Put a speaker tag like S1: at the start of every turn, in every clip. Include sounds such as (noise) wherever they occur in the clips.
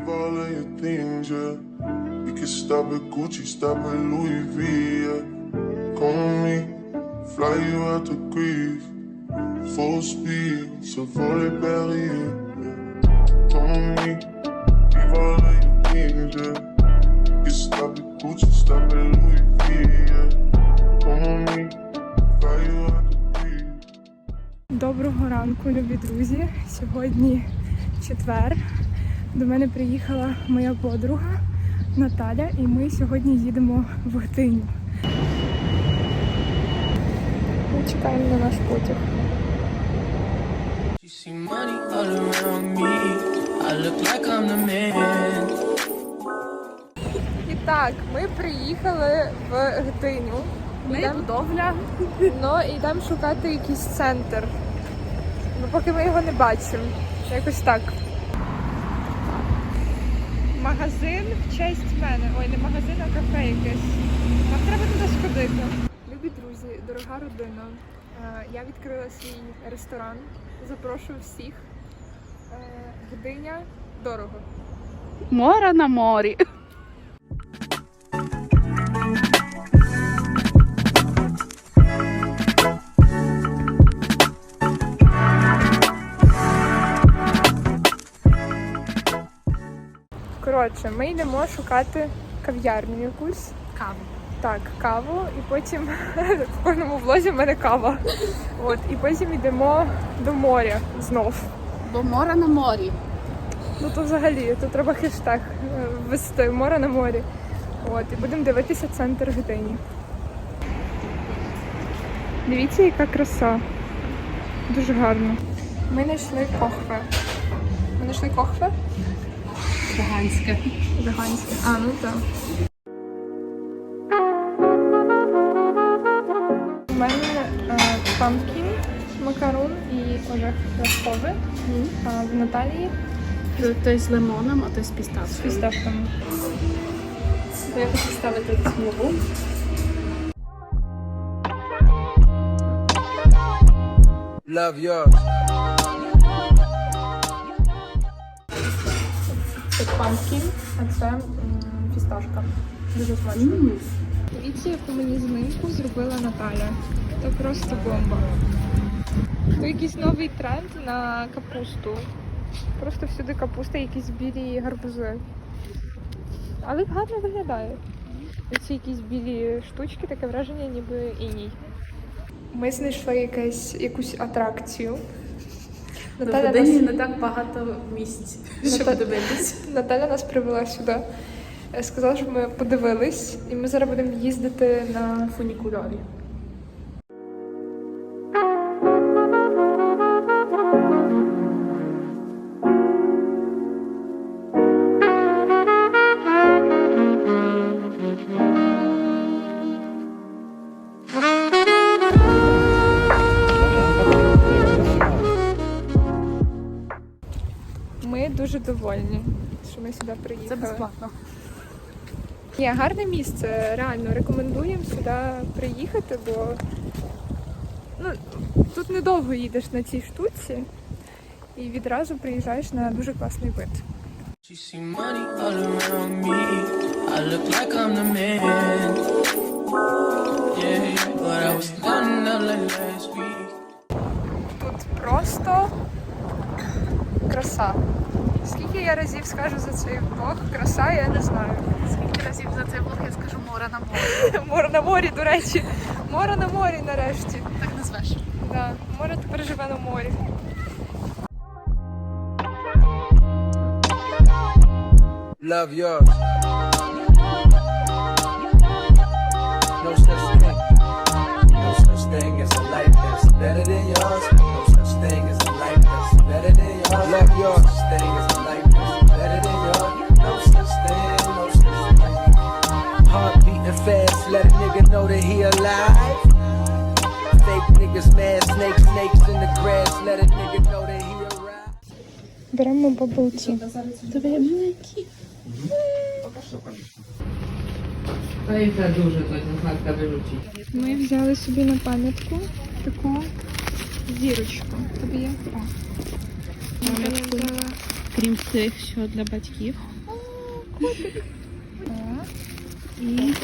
S1: Leave all of your things, yeah. We can stop at Gucci, stop at Louis V, yeah. Come me, fly you out to Greece. Full speed, so for the barrier, yeah. Come me, leave all of your things, yeah. We can stop at Gucci, stop at Louis V, yeah. Come me, fly you out to Greece.
S2: Доброго ранку, любі друзі. Сьогодні четвер. До мене приїхала моя подруга Наталя, і ми сьогодні їдемо в Гтиню. Ми чекаємо на наш потяг. І так, ми приїхали в Гтиню. будовля. Ну, і йдемо шукати якийсь центр. Ну, поки ми його не бачимо. Якось так. Магазин в честь мене. Ой, не магазин, а кафе якесь. Нам треба туди сходити. Любі друзі, дорога родина. е, Я відкрила свій ресторан. Запрошую всіх. Е, Гдиня дорого.
S3: Мора на морі.
S2: Коротше, ми йдемо шукати кав'ярню якусь.
S3: Каву.
S2: Так, каву, і потім (laughs) в кожному влозі в мене кава. От, і потім йдемо до моря знов.
S3: Бо мора на морі.
S2: Ну то взагалі, тут треба хештег е, ввести море на морі. От, і будемо дивитися центр Гдині. Дивіться, яка краса. Дуже гарно. Ми знайшли кохве. Ми знайшли кохве?
S3: Циганське.
S2: Веганське. А, ну так. У мене е, пампкін, макарон і. А в Наталії
S3: Той з лимоном, а той з пістачкою.
S2: з фісташками.
S3: Я хочу ставити смугу.
S4: Love yours.
S2: Це пампкін, а це м, фісташка. Дуже смачно. Дивіться, яку мені зминку зробила Наталя. Це просто бомба. Це якийсь новий тренд на капусту. Просто всюди капуста, якісь білі гарбузи. Але гарно виглядає. Оці якісь білі штучки, таке враження, ніби іній. Ми знайшли якесь, якусь атракцію. Наталя
S3: Гдині
S2: нас-
S3: не так багато місць,
S2: Ну,
S3: щоб дивитись.
S2: Наталя нас привела сюди. Е, Сказала, що ми подивились, і ми зараз будемо їздити на
S3: Фунікульорі.
S2: Ми сюди
S3: Це безплатно.
S2: Ні, гарне місце, реально рекомендуємо сюди приїхати, бо ну, тут недовго їдеш на цій штуці і відразу приїжджаєш на дуже класний вид. Тут просто краса. Скільки я разів скажу за цей блог, краса, я не знаю.
S3: Скільки разів за цей блог я скажу мора на морі. (laughs)
S2: Море на морі, до речі. Море на морі нарешті.
S3: Так назвеш.
S2: Да. Море тепер живе на морі.
S4: Love yours. No such thing. No such thing as a life that's better than a nigga know that he alive. Fake niggas mad. Snakes, snakes in the grass. Let a nigga know that he arrived.
S2: Беремо бабулці.
S3: Тобі
S5: duże, to jest znaczka wyrzucić.
S2: Ми взяли собі на пам'ятку таку зірочку. Тобі є? О. Взяла
S3: Крім тих, що для батьків.
S2: котик. І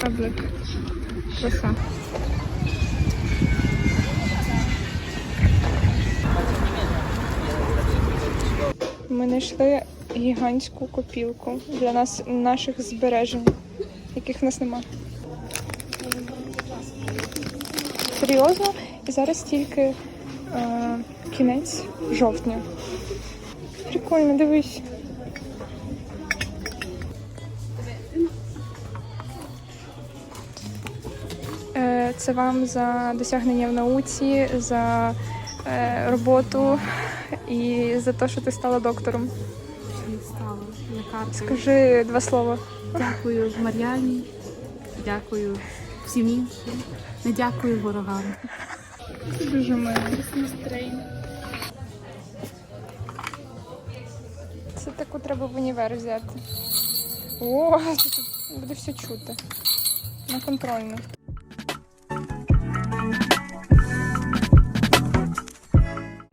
S2: паблик. Краса. Ми знайшли гігантську копілку для нас наших збережень, яких в нас нема. Серйозно? І зараз тільки е, кінець жовтня. Прикольно, дивись. Це вам за досягнення в науці, за е, роботу і за те, що ти стала доктором.
S3: Не стало. Лекарка.
S2: Скажи два слова.
S3: Дякую Мар'яні. Дякую всім іншим. Не дякую ворогам.
S2: Дуже мило. Це таку треба в універ взяти. О, тут буде все чути. На контрольну.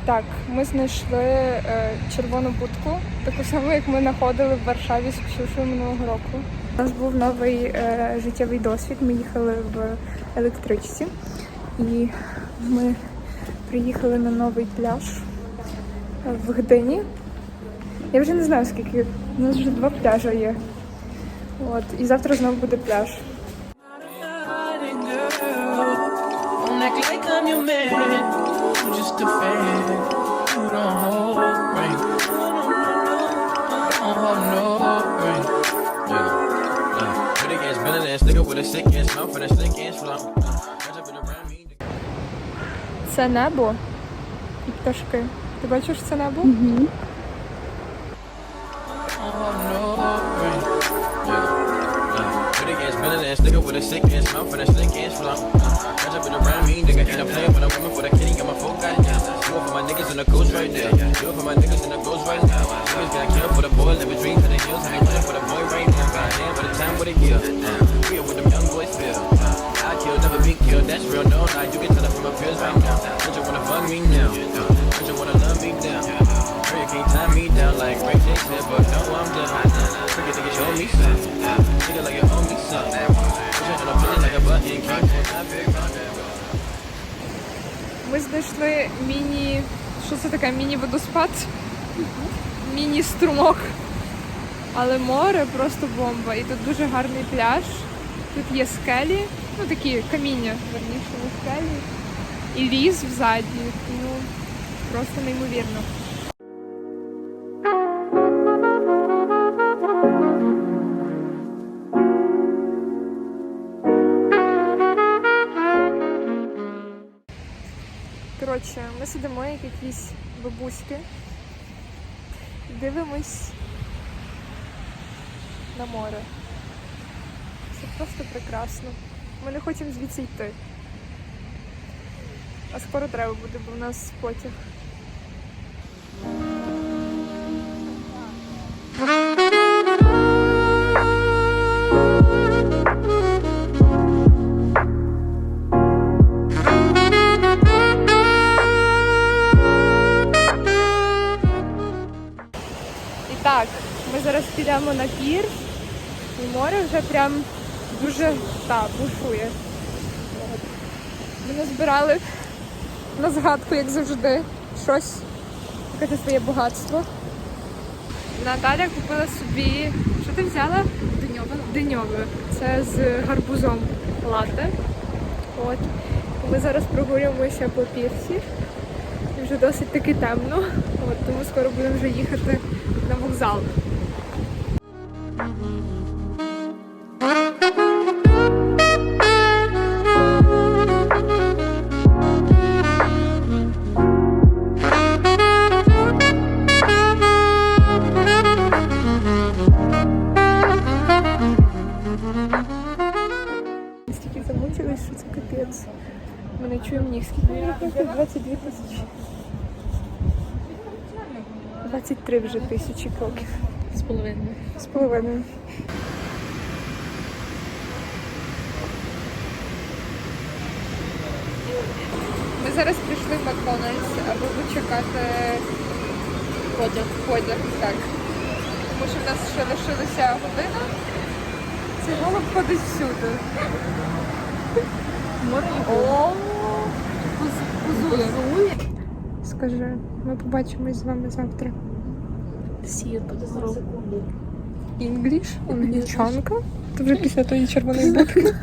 S2: Так, ми знайшли е, червону будку, таку саму, як ми знаходили в Варшаві з Ксюшею минулого року. У нас був новий е, життєвий досвід. Ми їхали в електричці і ми приїхали на новий пляж е, в Гдині. Я вже не знаю скільки. У нас вже два пляжі є. От, і завтра знову буде пляж.
S6: Just a fan.
S4: With a gas bending ass nigga with a sick ass mouth and a slick ass flow. Catch up in the brand me.
S2: Це небо і пташки. Ти бачиш це небо?
S6: Don't hold no right.
S4: Yeah, yeah. With a gas bending ass nigga with a sick ass mouth and a slick ass flow. Catch up in the brand me. Nigga ain't a player Said, but no, I'm done. Forget nigga, show me something. Nigga like you owe me something. Push it on a like a button.
S2: Ми знайшли міні. Що це таке? Міні-водоспад? Міні-струмок. Але море просто бомба. І тут дуже гарний пляж. Тут є скелі, ну такі каміння, верніше, скелі. І ліс взаді. Ну, просто неймовірно. Коротше, ми сидимо як якісь бабуськи, дивимось на море. Це просто прекрасно. Ми не хочемо звідси йти. А скоро треба буде, бо в нас потяг. На пір, і море вже прям дуже та, бушує. Ми назбирали на згадку, як завжди, щось, таке своє багатство. Наталя купила собі. Що ти взяла? Диньове. Диньове. Це з гарбузом латте. От. Ми зараз прогулюємося по пірсі. Вже досить таки темно. От, тому скоро будемо вже їхати на вокзал. Стільки замучились, що це капець. Ми не чуємо ніг. Скільки мені коштує? 22 тисячі. 23 вже тисячі кроків.
S3: З половиною.
S2: З половиною. Ми зараз прийшли в Макдональдс, аби почекати
S3: Потяг.
S2: потяг. Так. тому що в нас ще лишилася година. Цей голуб ходить всюди. О. Скажи, ми побачимось з вами завтра.
S3: Всі буде здорово.
S2: Інгліш, англічанка. Вже після тої червоної будки.